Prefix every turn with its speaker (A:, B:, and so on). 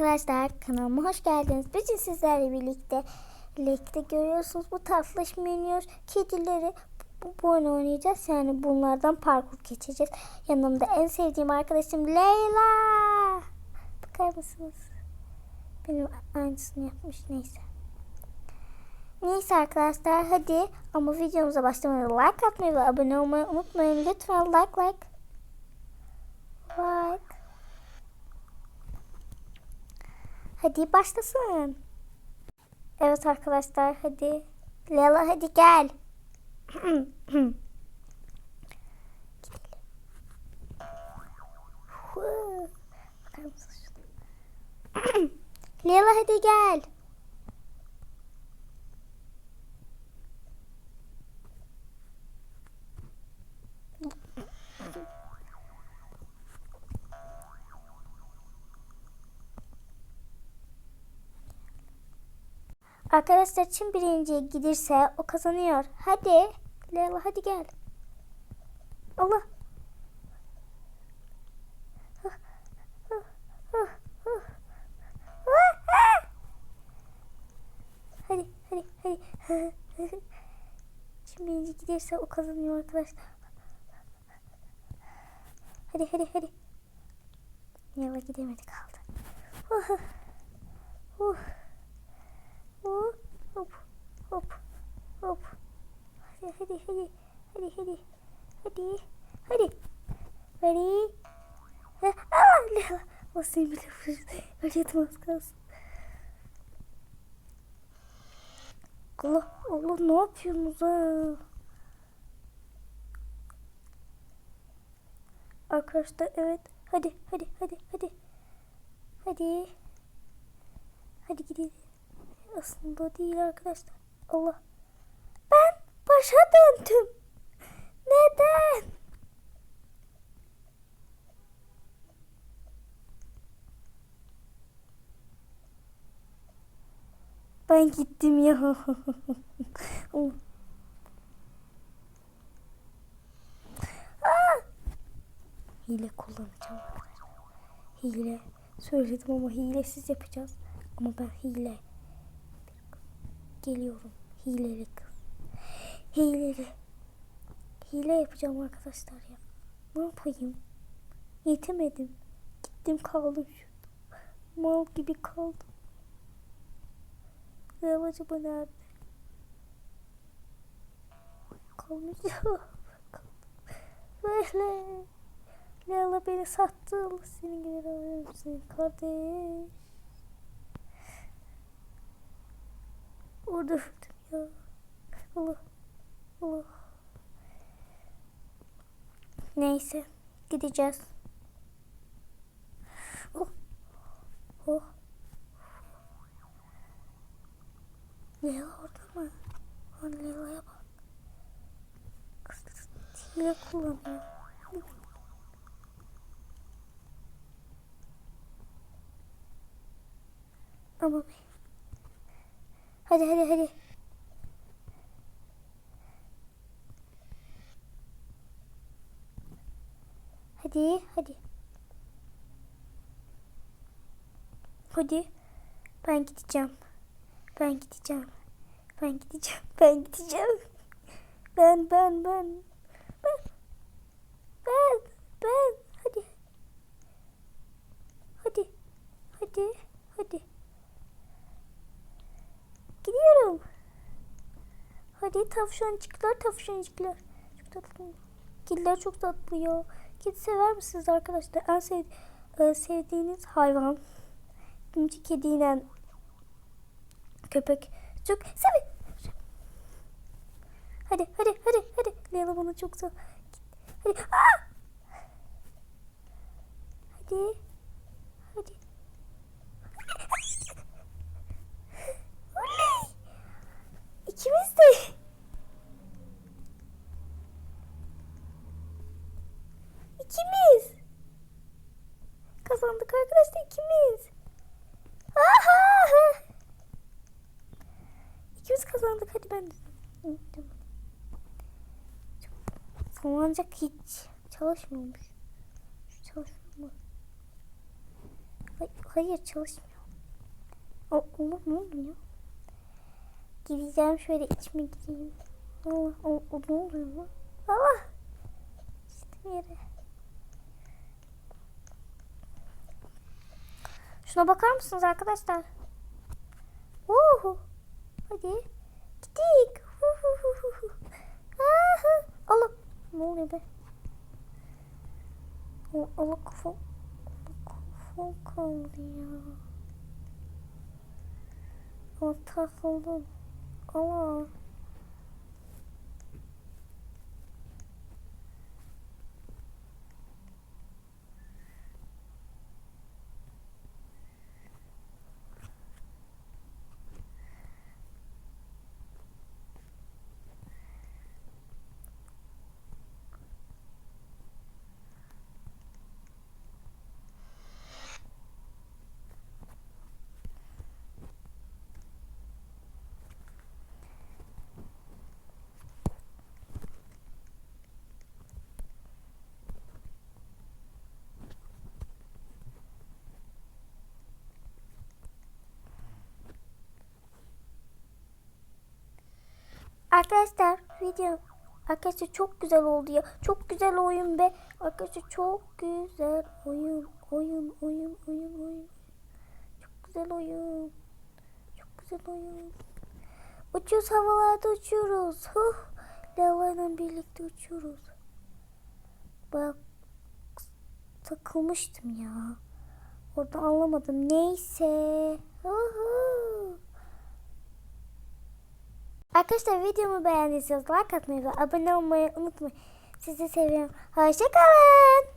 A: arkadaşlar kanalıma hoş geldiniz. Bugün sizlerle birlikte birlikte görüyorsunuz bu tatlış minyon kedileri bu, bu oynayacağız. Yani bunlardan parkur geçeceğiz. Yanımda en sevdiğim arkadaşım Leyla. Bakar mısınız? Benim aynısını yapmış neyse. Neyse arkadaşlar hadi ama videomuza başlamadan like atmayı ve abone olmayı unutmayın. Lütfen like. Like. Hadi başlasın. Evet arkadaşlar hadi. Lela hadi gel. Lela hadi gel. Arkadaşlar kim birinciye giderse o kazanıyor. Hadi. Leyla hadi gel. Allah. Hadi hadi hadi. Kim birinci giderse o kazanıyor arkadaşlar. Hadi hadi hadi. Leyla gidemedi kaldı. Hadi hadi hadi hadi hadi hadi hadi Leyla. O seni bile az kalsın. Allah Allah ne yapıyorsunuz ha? Arkadaşlar evet. Hadi hadi hadi hadi. Hadi. Hadi gidelim. Aslında değil arkadaşlar. Allah. Başa döndüm. Neden? Ben gittim ya. Allah. Aa! Hile kullanacağım. Hile. Söyledim ama hilesiz yapacağız. Ama ben hile. Geliyorum. Hileli kız. Hileli. Hile yapacağım arkadaşlar ya. Ne yapayım? Yetemedim. Gittim kaldım şurada. Mal gibi kaldım. Lev acaba nerede? Kalmış. Böyle. Leyla beni sattı. Allah senin gibi razı olsun kardeş. Orada öldüm ya. Allah. Neyse. Gideceğiz. Oh. Oh. Leyla orada mı? Lan Leyla'ya bak. Kız hile kullanıyor. Ama be. Hadi hadi hadi. Hadi hadi. Hadi. Ben gideceğim. Ben gideceğim. Ben gideceğim. Ben gideceğim. Ben ben ben. Ben. Ben. Ben. Hadi. Hadi. Hadi. Hadi. Gidiyorum. Hadi tavşancıklar tavşancıklar. Çok tatlı. Kediler çok tatlı ya. Kedi sever misiniz arkadaşlar? En sev e, sevdiğiniz hayvan. Bence kediyle köpek çok sev. Hadi hadi hadi hadi. Leyla bana çok sev. Hadi. Aa! Hadi. Oley! İkimiz de. İkimiz. Arkadaşlar ikimiz. Aha! İkimiz kazandık hadi ben de. Salıncak hiç çalışmıyormuş. Çalışmıyor mu? Hay- Hayır çalışmıyor. O, Allah ne oluyor? Gideceğim şöyle içime gireyim. Allah o, o ne oluyor lan? Allah. İşte yere. Şuna bakar mısınız arkadaşlar? Uhu. Hadi. Gittik. Allah. Ne oluyor be? Allah kafam. Kafam kaldı ya. Allah takıldım. Allah. Arkadaşlar video Arkadaşlar çok güzel oldu ya. Çok güzel oyun be. Arkadaşlar çok güzel oyun. Oyun, oyun, oyun, oyun. Çok güzel oyun. Çok güzel oyun. Uçuyoruz havalarda uçuyoruz. Huh. Lavayla birlikte uçuyoruz. Bak takılmıştım ya. Orada anlamadım. Neyse. Huhu. Arkadaşlar videomu beğendiyseniz like atmayı ve abone olmayı unutmayın. Sizi seviyorum. Hoşçakalın.